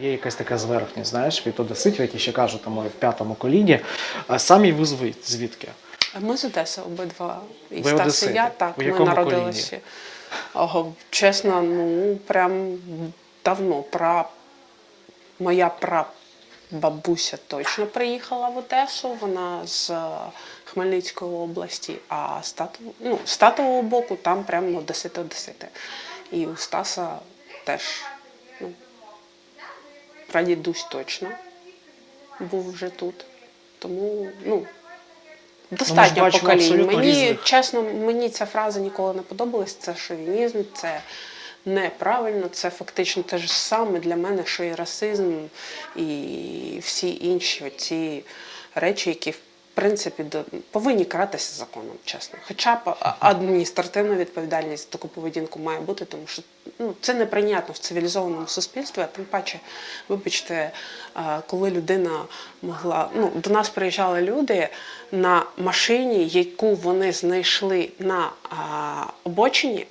Є якась така зверхність, знаєш, від одеситів, які ще кажуть, там, в п'ятому коліні. А самі ви звідки? Ми з Одеси обидва. І Ви Стас і я, так, У ми народилися. Ого, чесно, ну прям давно. Пра... Моя прабабуся точно приїхала в Одесу, вона з е, Хмельницької області, а з тату- ну, з татового боку там прям одесити одесити. І у Стаса теж ну, прадідусь точно був вже тут. Тому, ну, достатньо бачимо поколінь. Мені, різних. чесно, мені ця фраза ніколи не подобалась. Це шовінізм, це неправильно, це фактично те ж саме для мене, що і расизм, і всі інші оці речі, які в принципі до- повинні каратися законом, чесно. Хоча б адміністративна відповідальність за таку поведінку має бути, тому що ну, це неприйнятно в цивілізованому суспільстві, а тим паче, вибачте, коли людина могла. Ну, до нас приїжджали люди на машині, яку вони знайшли на а, обочині.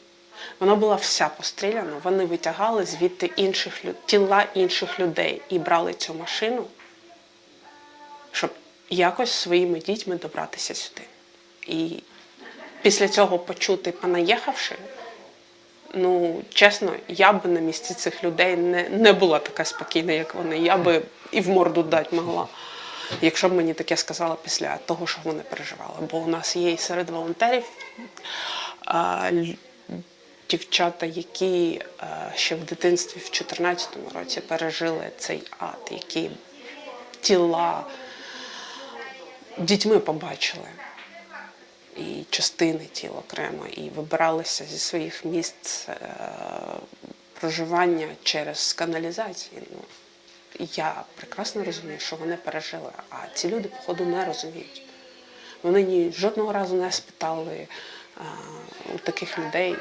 Вона була вся постріляна. Вони витягали звідти інших тіла інших людей і брали цю машину, якось своїми дітьми добратися сюди. І після цього почути понаїхавши, ну чесно, я б на місці цих людей не, не була така спокійна, як вони. Я би і в морду дати могла. Якщо б мені таке сказали після того, що вони переживали. Бо у нас є і серед волонтерів а, дівчата, які е, ще в дитинстві в 2014 році пережили цей ад, які тіла дітьми побачили. І частини тіл окремо, і вибиралися зі своїх місць е, проживання через каналізації. Ну, я прекрасно розумію, що вони пережили, а ці люди, походу, не розуміють. Вони ні жодного разу не спитали е, у таких людей,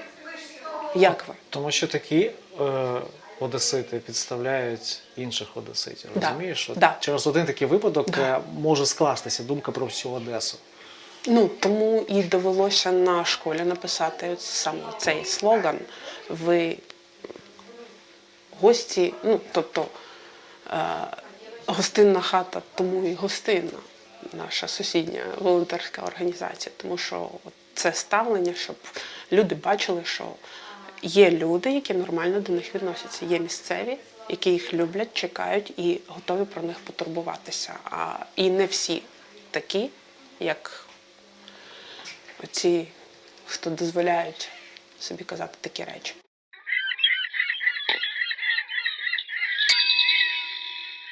як ви? Тому що такі е, одесити підставляють інших одеситів. Да. Розумієш? Що Да. Через один такий випадок Да. е, може скластися думка про всю Одесу. Ну тому і довелося на школі написати саме цей слоган. Ви гості, ну тобто е, гостинна хата, тому і гостинна наша сусідня волонтерська організація, тому що це ставлення, щоб люди бачили, що є люди, які нормально до них відносяться, є місцеві. Які їх люблять, чекають і готові про них потурбуватися. А і не всі такі, як оці, хто дозволяють собі казати такі речі.